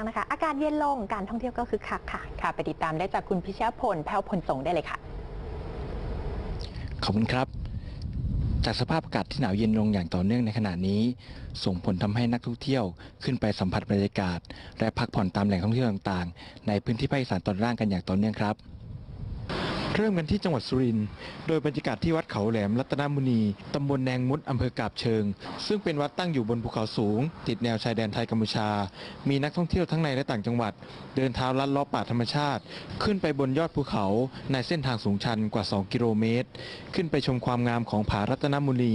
างนะคะ อากาศเย็นลงการท่องเที่ยวก็คึกคักค่ะ ค่ะ ไปติดตามได้จากคุณพิชยพลแพ้วพลสงได้เลยค่ะ ขอบคุณครับ จากสภาพอากาศที่หนาวเย็นลงอย่างต่อเนื่องในขณะนี้ ส่งผลทำให้นักท่องเที่ยวขึ้นไปสัมผัสบรรยากาศ และพักผ่อนตามแหล่งท่องเที่ยวต่างๆ ในพื้นที่ภาคอีสานตอนล่างกันอย่างต่อเนื่องครับ เริ่มกันที่จังหวัดสุรินทร์ โดยบรรยากาศที่วัดเขาแหลมรัตนมุนี ตำบลแนงมุดอำเภอกาบเชิง ซึ่งเป็นวัดตั้งอยู่บนภูเขาสูง ติดแนวชายแดนไทยกัมพูชา มีนักท่องเที่ยวทั้งในและต่างจังหวัด เดินเท้าลัดเลาะป่าธรรมชาติ ขึ้นไปบนยอดภูเขาในเส้นทางสูงชันกว่า 2 กิโลเมตร ขึ้นไปชมความงามของผารัตนมุนี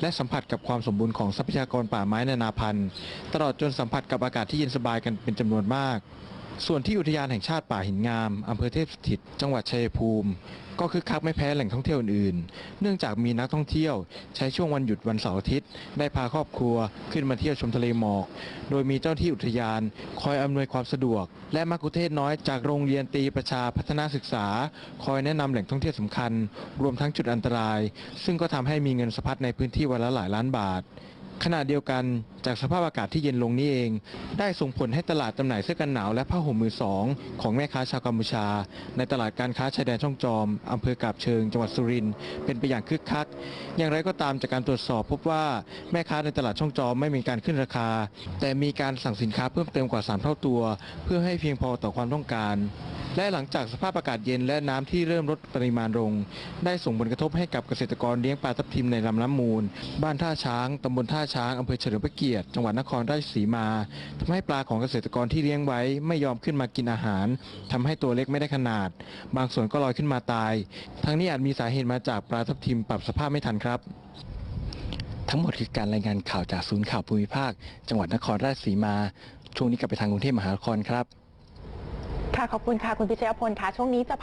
และสัมผัสกับความสมบูรณ์ของทรัพยากรป่าไม้นานาพันธุ์ ตลอดจนสัมผัสกับอากาศที่เย็นสบายกันเป็นจำนวนมาก ส่วนที่อุทยานแห่งชาติป่าหินงามอำเภอเทพสถิต จังหวัดชัยภูมิ ก็คือคักไม่แพ้แหล่งท่องเที่ยวอื่นๆ เนื่องจากมีนักท่องเที่ยว ใช้ช่วงวันหยุดวันเสาร์อาทิตย์ ได้พาครอบครัวขึ้นมาเที่ยวชมทะเลหมอก โดยมีเจ้าที่อุทยาน คอยอำนวยความสะดวก และมักคุเทศน้อยจากโรงเรียนตีประชาพัฒนาศึกษา คอยแนะนำแหล่งท่องเที่ยวสำคัญ รวมทั้งจุดอันตราย ซึ่งก็ทำให้มีเงินสะพัดในพื้นที่วันละหลายล้านบาท ขณะเดียวกันจากสภาพอากาศที่เย็นลงนี้เอง ได้ส่งผลให้ตลาดจำหน่ายเสื้อกันหนาวและผ้าห่มมือสองของแม่ค้าชาวกัมพูชา ในตลาดการค้าชายแดนช่องจอมอำเภอกาบเชิงจังหวัดสุรินทร์เป็นไปอย่างคึกคัก อย่างไรก็ตามจากการตรวจสอบพบว่าแม่ค้าในตลาดช่องจอมไม่มีการขึ้นราคา แต่มีการสั่งสินค้าเพิ่มเติมกว่า 3 เท่าตัว เพื่อให้เพียงพอต่อความต้องการและหลังจากสภาพอากาศเย็นและน้ำที่เริ่มลดปริมาณลง ได้ส่งผลกระทบให้กับเกษตรกรเลี้ยงปลาทับทิมในลำน้ำมูล บ้านท่าช้างตำบลท่าช้างอำเภอเฉลิมพระเกียรติจังหวัดนครราชสีมาทำให้ปลาของเกษตรกรที่เลี้ยงไว้ไม่ยอมขึ้นมากินอาหารทำให้ตัวเล็กไม่ได้ขนาด บางส่วนก็ลอยขึ้นมาตาย ทั้งนี้อาจมีสาเหตุมาจากปลาทับทิมปรับสภาพไม่ทันครับ ทั้งหมดคือการรายงานข่าวจากศูนย์ข่าวภูมิภาค จังหวัดนครราชสีมา ช่วงนี้กลับไปทางกรุงเทพมหานครครับค่ะขอบคุณค่ะคุณพิชยพลค่ะช่วงนี้จะ